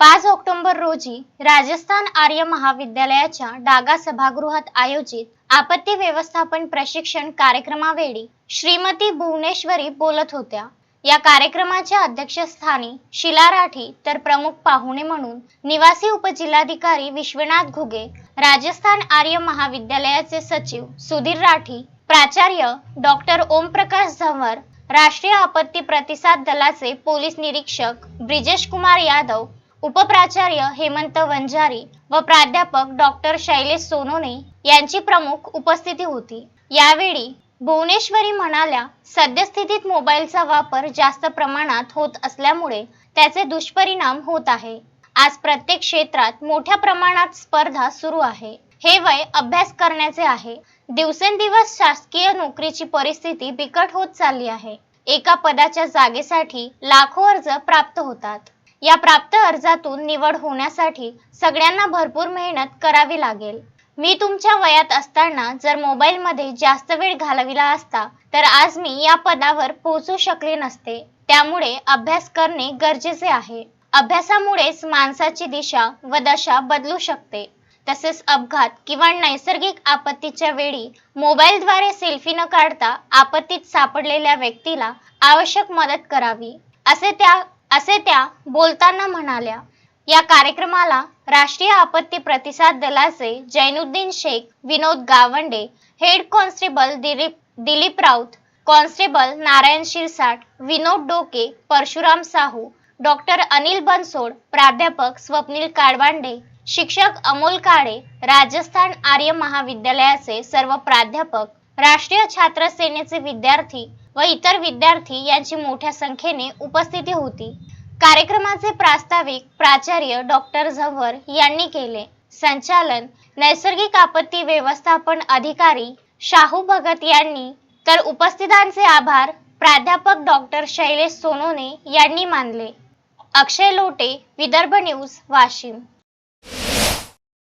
पाच ऑक्टोबर रोजी राजस्थान आर्य महाविद्यालयाच्या डागा सभागृहात आयोजित आपत्ती व्यवस्थापन प्रशिक्षण कार्यक्रमावेळी श्रीमती भुवनेश्वरी बोलत होत्या. या कार्यक्रमाच्या अध्यक्षस्थानी शिला राठी तर प्रमुख पाहुणे म्हणून निवासी उपजिल्हाधिकारी विश्वनाथ घुगे राजस्थान आर्य महाविद्यालयाचे सचिव सुधीर राठी प्राचार्य डॉक्टर ओमप्रकाश झंवर राष्ट्रीय आपत्ती प्रतिसाद दलाचे पोलीस निरीक्षक ब्रिजेश कुमार यादव उपप्राचार्य हेमंत वंजारी व प्राध्यापक डॉक्टर शैलेश सोनोने यांची प्रमुख उपस्थिती होती. यावेळी भुवनेश्वरी म्हणाल्या सद्यस्थितीत मोबाईलचा वापर जास्त प्रमाणात होत असल्यामुळे त्याचे दुष्परिणाम होत आहे. आज प्रत्येक क्षेत्रात मोठ्या प्रमाणात स्पर्धा सुरू आहे. हे वय अभ्यास करण्याचे आहे. दिवसेंदिवस शासकीय नोकरीची परिस्थिती बिकट होत चालली आहे. एका पदाच्या जागेसाठी लाखो अर्ज प्राप्त होतात. या प्राप्त अर्जातून निवड होण्यासाठी सगळ्यांना भरपूर मेहनत करावी लागेल. मी तुमच्या वयात असताना जर मोबाईलमध्ये जास्त वेळ घालविला असता तर आज मी या पदावर पोहोचू शकले नसते. त्यामुळे अभ्यास करणे गरजेचे आहे. अभ्यासामुळेच माणसाची दिशा व दशा बदलू शकते. तसेच अपघात किंवा नैसर्गिक आपत्तीच्या वेळी मोबाईलद्वारे सेल्फी न काढता आपत्तीत सापडलेल्या व्यक्तीला आवश्यक मदत करावी. असे त्या असे त्या बोलताना म्हणाल्या या कार्यक्रमाला राष्ट्रीय आपत्ती प्रतिसाद दलाचे Zainuddin Shaikh Vinod Gawande head constable Dilip Dilip Raut constable Narayan Shirsat Vinod Doke Parshuram Sahu doctor Anil Bansod प्राध्यापक स्वप्नील काडवांडे शिक्षक अमोल काळे राजस्थान आर्य महाविद्यालयाचे सर्व प्राध्यापक राष्ट्रीय छात्र सेनेचे विद्यार्थी व इतर विद्यार्थी यांची मोठ्या संख्येने उपस्थिती होती. कार्यक्रमाचे प्रास्ताविक प्राचार्य डॉक्टर झंवर यांनी केले. संचालन नैसर्गिक आपत्ती व्यवस्थापन अधिकारी शाहू भगत यांनी. तर उपस्थितांचे आभार प्राध्यापक डॉक्टर शैलेश सोनोने यांनी मानले. अक्षय लोटे विदर्भ न्यूज वाशिम.